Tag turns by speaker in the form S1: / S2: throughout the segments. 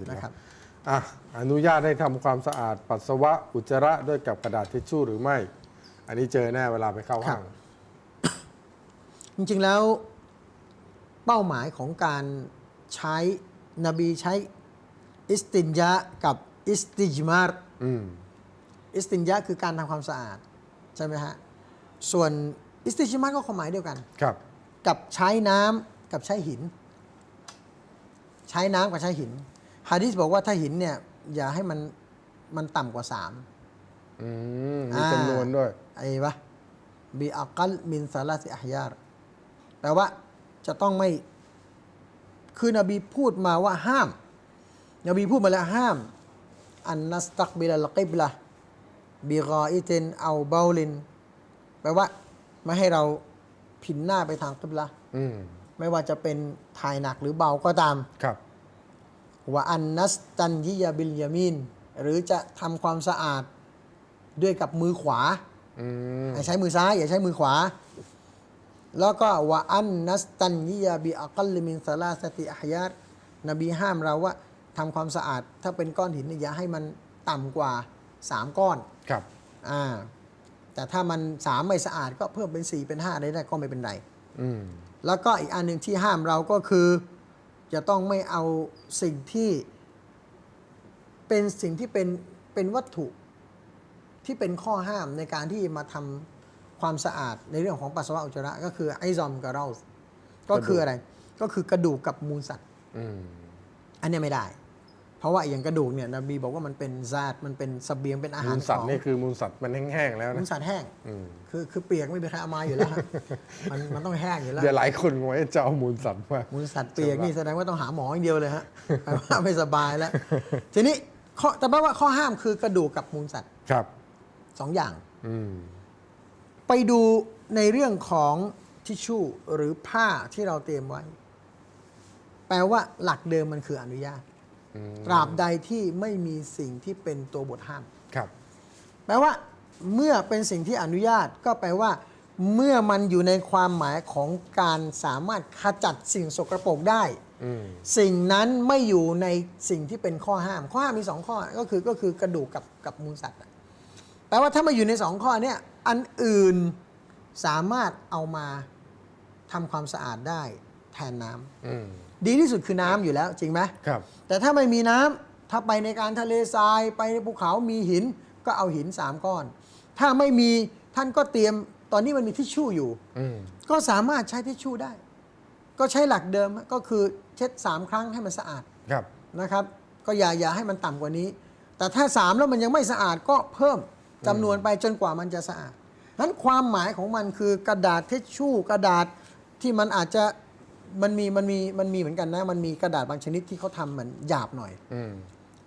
S1: ดุลิล
S2: นะ
S1: ละ
S2: ครับ
S1: อะอนุญาตให้ทำความสะอาดปัสสาวะอุจจาระด้วยกับกระดาษทิชชู่หรือไม่ อันนี้เจอแน่เวลาไปเข้าห้าง
S2: จริงๆแล้วเป้าหมายของการใช้นบีใช้อิสตินยะกับอิสติจมาร
S1: อืม
S2: อิสตินยะคือการทำความสะอาด ใช่ไหมฮะ ส่วนอิสติจมารก็ความหมายเดียวกัน
S1: ครับ
S2: กับใช้น้ำกับใช้หิน ใช้น้ำกับใช้หิน ฮะดิษบอกว่าถ้าหินเนี่ย อย่าให้มันมันต่ำกว่าสาม
S1: อืมมี
S2: อ่า
S1: จำนวนด้วย
S2: ไอ้วะบีอักัลมินซาลาสิอัฮยารแปลว่าจะต้องไม่ คือนบีพูดมาว่าห้าม นบีพูดมาแล้วห้าม อันนัสตักบิลลกิบละบีกออิตินเอาเบาลิน แปลว่า ไม่ให้เราผินหน้าไปทางกิบละ
S1: อืม
S2: ไม่ว่าจะเป็นถ่ายหนักหรือเบาก็ตาม
S1: ครับ
S2: ว่าอันนัสตันยิยาบิลยามินหรือจะทำความสะอาดด้วยกับมือขวา
S1: อืม
S2: ให้ใช้มือซ้ายอย่าใช้มือขวา แล้วก็ว่าอันนัสตันยิยาบิอักัลลิมินซาลาสติอัฮยาตนบีห้ามเราว่าทำความสะอาด ถ้าเป็นก้อนหินเนี่ยอย่าให้มันต่ำกว่า3ก้อน
S1: ครับ
S2: อ่าแต่ถ้ามันสามไม่สะอาดก็เพิ่มเป็น4เป็น5ได้ได้ก็ไม่เป็นไร
S1: อืม
S2: แล้วก็อีกอันหนึ่งที่ห้ามเราก็คือ จะต้องไม่เอาสิ่งที่เป็นสิ่งที่เป็นเป็นวัตถุที่เป็นข้อห้ามในการที่มาทำความสะอาดในเรื่องของปัสสาวะอุจจาระ ก็คือไอซอมกับเราสก็คืออะไร ก็คือกระดูกกับมูลสัตว์
S1: อืม
S2: อันเนี้ยไม่ได้ เพราะว่าอย่างกระดูกเนี่ยนบีบอกว่ามันเป็นซาดมันเป็นเสบียงเป็นอาหา
S1: มู
S2: ร
S1: ลสัต
S2: ขอ
S1: ว์
S2: ง
S1: นี่คือมูลสัตว์มันแห้งๆแล้ว
S2: มู
S1: นะ
S2: ลสัตว์แห้ง
S1: อืม
S2: คือคือเปียกไม่มีใครเอามาอยู่แล้วฮะมันมันต้องแห้งอยู่แล้ว
S1: เดี๋ยวหลายคนงงว่าจะเอามูลสัตว์มา
S2: มูลสัตว์เปียกนี่แสดงว่าต้องหาหมออย่างเดียวเลยฮะแปลว่าไม่สบายแล้ว ทีนี้ข้อแต่แปลว่าข้อห้ามคือกระดูกกับมูลสัตว์
S1: ครับ
S2: สองอย่าง
S1: อืม
S2: ไปดูในเรื่องของทิชชู่หรือผ้าที่เราเตรียมไว้ แปลว่าหลักเดิมมันคืออนุญาต
S1: อืม
S2: ตราบใดที่ไม่มีสิ่งที่เป็นตัวบทห้าม
S1: ครับ
S2: แปลว่าเมื่อเป็นสิ่งที่อนุญาตก็แปลว่า เมื่อมันอยู่ในความหมายของการสามารถขจัดสิ่งสกรปรกได้
S1: อืม
S2: สิ่งนั้นไม่อยู่ในสิ่งที่เป็นข้อห้าม ข้อห้ามมีสองข้อก็คือก็คือกระดูกกับกับมูลสัตว์อะแปลว่าถ้ามาอยู่ในสองข้อเนี้ยอันอื่นสามารถเอามาทำความสะอาดได้แทนน้ำ
S1: อืม
S2: ดีที่สุดคือน้ำอยู่แล้วจริงไหม
S1: ครับ
S2: แต่ถ้าไม่มีน้ำถ้าไปในการทะเลทรายไปในภูเขามีหินก็เอาหินสามก้อน ถ้าไม่มีท่านก็เตรียมตอนนี้มันมีทิชชู่อยู่
S1: อืม
S2: ก็สามารถใช้ทิชชู่ได้ ก็ใช้หลักเดิมก็คือเช็ดสามครั้งให้มันสะอาด
S1: ครับ
S2: นะครับ ก็อย่าอย่าให้มันต่ำกว่านี้ แต่ถ้าสามแล้วมันยังไม่สะอาดก็เพิ่มจำนวนไปจนกว่ามันจะสะอาดนั้นความหมายของมันคือกระดาษทิชชู่กระดาษที่มันอาจจะ มันมีมันมีมันมีเหมือนกันนะ มันมีกระดาษบางชนิดที่เขาทำเหมือนหยาบหน่อย
S1: อืม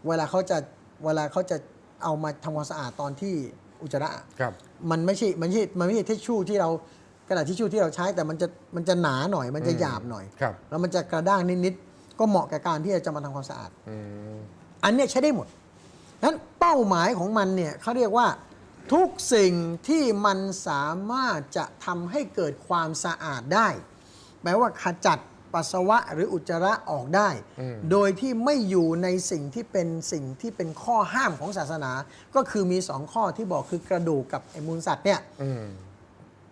S2: เวลาเขาจะเวลาเขาจะเอามาทำความสะอาดตอนที่อุจจาระ
S1: ครับ
S2: มันไม่ใช่มันไม่ใช่มันไม่ใช่ทิชชู่ที่เรากระดาษทิชชู่ที่เราใช้แต่มันจะมันจะหนาหน่อย มันจะหยาบหน่อย
S1: ครับ
S2: แล้วมันจะกระด้างนิดๆก็เหมาะกับการที่จะมาทำความสะอาด
S1: อืม
S2: อันเนี้ยใช้ได้หมดนั้นเป้าหมายของมันเนี่ยเขาเรียกว่าทุกสิ่งที่มันสามารถจะทำให้เกิดความสะอาดได้ แปลว่าขจัดปัสสาวะหรืออุจจาระออกได้ โดยที่ไม่อยู่ในสิ่งที่เป็นสิ่งที่เป็นข้อห้ามของศาสนา ก็คือมีสองข้อที่บอกคือกระดูกกับไอ้มูลสัตว์เนี่ย
S1: อืม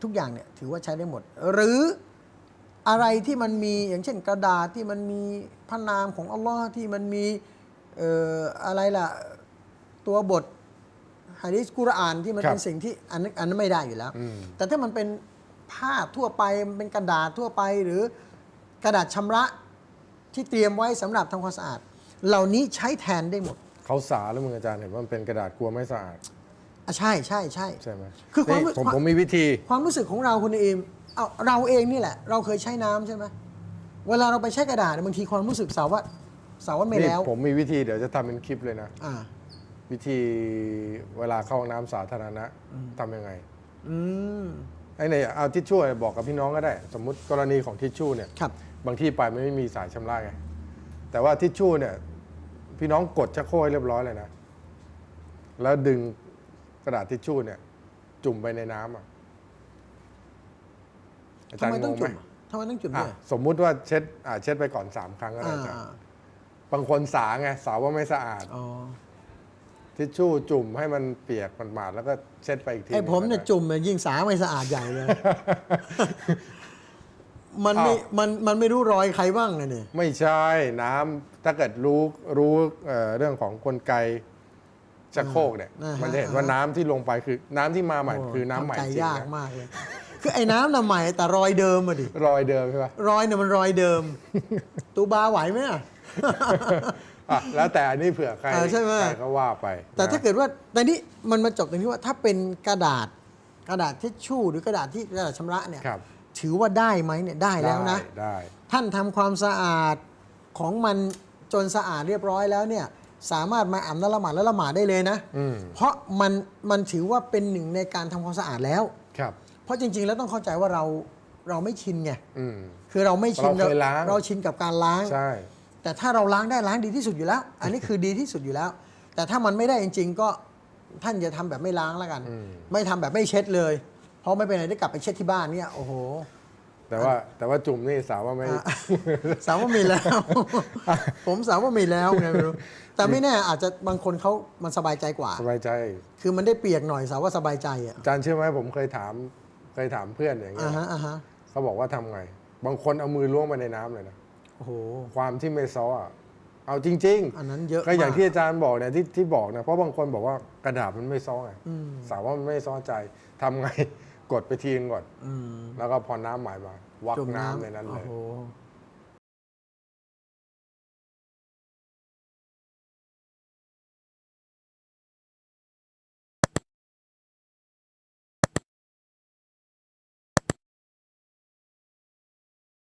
S2: ทุกอย่างเนี่ยถือว่าใช้ได้หมด หรืออะไรที่มันมีอย่างเช่นกระดาษที่มันมีพระนามของอัลลอฮ์ที่มันมีเอ่ออะไรล่ะ ตัวบทฮะดิษกุรอานที่มัน
S1: ครับ
S2: เป็นสิ่งที่อันนั้นอันนั้นไม่ได้อยู่แล้ว
S1: อืม
S2: แต่ถ้ามันเป็น ผ้าทั่วไปเป็นกระดาษทั่วไปหรือกระดาษชำระที่เตรียมไว้สำหรับทำความสะอาด เหล่านี้ใช้แทนได้หมด
S1: เขาสาแล้วมึงอาจารย์เห็นว่ามันเป็นกระดาษกลัวไม่สะอาด
S2: อะใช่ใช่ใช่
S1: ใช่ไหม
S2: คือความ
S1: นี่ผม
S2: ความ
S1: ผมมีวิธี
S2: ความรู้สึกของเราคุณเอมเอาเราเองนี่แหละ เราเคยใช้น้ำใช่ไหมเวลาเราไปใช้กระดาษเนี่ยบางทีความรู้สึกสาวว่าสาวว่าไม่
S1: นี่
S2: แล้ว
S1: ผมมีวิธีเดี๋ยวจะทำเป็นคลิปเลยนะ
S2: อ่า
S1: วิธีเวลาเข้าห้องน้ำสาธารณะทำยังไง
S2: อืม
S1: ไอ้เนี่ยเอาทิชชู่บอกกับพี่น้องก็ได้ สมมุติกรณีของทิชชู่เนี่ย
S2: ครับ
S1: บางที่ไปมันไม่มีสายชำระไงแต่ว่าทิชชู่เนี่ย พี่น้องกดชักโครกให้เรียบร้อยเลยนะ แล้วดึงกระดาษทิชชู่เนี่ย จุ่มไปในน้ำอะอาจาร
S2: ทำไม
S1: ย์ง
S2: ต้อง
S1: งไหม
S2: จุ่มทำไมต้องจุ่ม
S1: อะ
S2: ด้วย
S1: สมมุติว่าเช็ดอะเช็ดไปก่อนสามครั้งก็ได้
S2: อ่า
S1: อาจารย์บางคนสาไงสาว่าไม่สะอาด
S2: อ๋อ
S1: ทิชชู่จุ่มให้มันเปียกมันหมาดๆแล้วก็เช็ดไปอีกที
S2: ไอ้ผมเนี่ย
S1: หงก็ได้
S2: จุ่มเนี่ยยิ่งสาไม่สะอาดใหญ่เลย มันไม่
S1: อ้าว
S2: มันมันไม่รู้รอยใครบ้างนะเนี่ย
S1: ไม่ใช่น้ำถ้าเกิดรู้รู้เอ่อเรื่องของกลไกชักโครกเนี่ย
S2: อ่าฮะ
S1: มันจะเห็นว่าน้ำที่ลงไปคือ น้ำที่มาใหม่คือน้ำใหม่
S2: ทำใจ
S1: จริง
S2: ยาก
S1: นะ
S2: มากเลยคือไอ้น้ำน่ะใหม่แต่รอยเดิมอะดิ
S1: รอยเดิมใช่ปะ
S2: รอยเนี่ยมันรอยเดิม ตูบาไหวไหมอะ
S1: อะแล้วแต่อันนี้เผื่อใคร
S2: เออใช่ไหม
S1: ใครก็ว่าไป
S2: แต่ถ้า
S1: นะ
S2: เกิดว่าแต่นี้มันมาจบตรงที่ว่าถ้าเป็นกระดาษกระดาษทิชชู่หรือกระดาษที่กระดาษชำระเนี่ย
S1: ครับ
S2: ถือว่าได้ไหมเนี่ยได้แล้วนะ
S1: ได้ได้
S2: ท่านทำความสะอาดของมันจนสะอาดเรียบร้อยแล้วเนี่ยสามารถมาอาบน้ำละหมาดและละหมาดได้เลยนะ
S1: อืม
S2: เพราะมันมันถือว่าเป็นหนึ่งในการทำความสะอาดแล้ว
S1: ครับ
S2: เพราะจริง ๆ แล้วต้องเข้าใจว่าเราเราไม่ชินไง
S1: อืม
S2: คือเราไม่ชิน
S1: เราเคยล้าง
S2: เราชินกับการล้าง
S1: ใช่
S2: แต่ถ้าเราล้างได้ล้างดีที่สุดอยู่แล้ว อันนี้คือดีที่สุดอยู่แล้ว แต่ถ้ามันไม่ได้จริง ๆ ก็ท่านอย่าทำแบบไม่ล้างแล้วกัน
S1: อืม
S2: ไม่ทำแบบไม่เช็ดเลย เพราะไม่เป็นไรได้กลับไปเช็ดที่บ้านเนี่ยโอ้โห
S1: แต่ว่าแต่ว่าจุ่มนี่สาวว่าไม่
S2: อะสาวว่ามีแล้ว ผมสาวว่ามีแล้วไงไม่รู้แต่ไม่แน่อาจจะบางคนเขามันสบายใจกว่า
S1: สบายใจ
S2: คือมันได้เปียกหน่อยสาวว่าสบายใจอะ
S1: อาจารย์เชื่อไหมผมเคยถามเคยถามเพื่อนอย่างเงี้
S2: อ่ายฮะอ่าฮะ
S1: เขาบอกว่าทำไง บางคนเอามือล้วงไปในน้ำเลยนะ
S2: โอ้โห
S1: ความที่ไม่ซ้ออะเอาจริง
S2: อันนั้นเยอะ
S1: ๆก็อย่าง
S2: ม
S1: ที่อาจารย์บอกเนี่ยที่ที่บอกนะเพราะบางคนบอกว่ากระดาษมันไม่ซ้อไง
S2: อืม
S1: สาวว่ามันไม่ซ้อใจทำไงกดไปทีนึงก่อน
S2: อืม
S1: แล้วก็พอน้ำใหม่มาวัก
S2: จุ่ม
S1: น้ำในนั้นเลย
S2: โอ้โห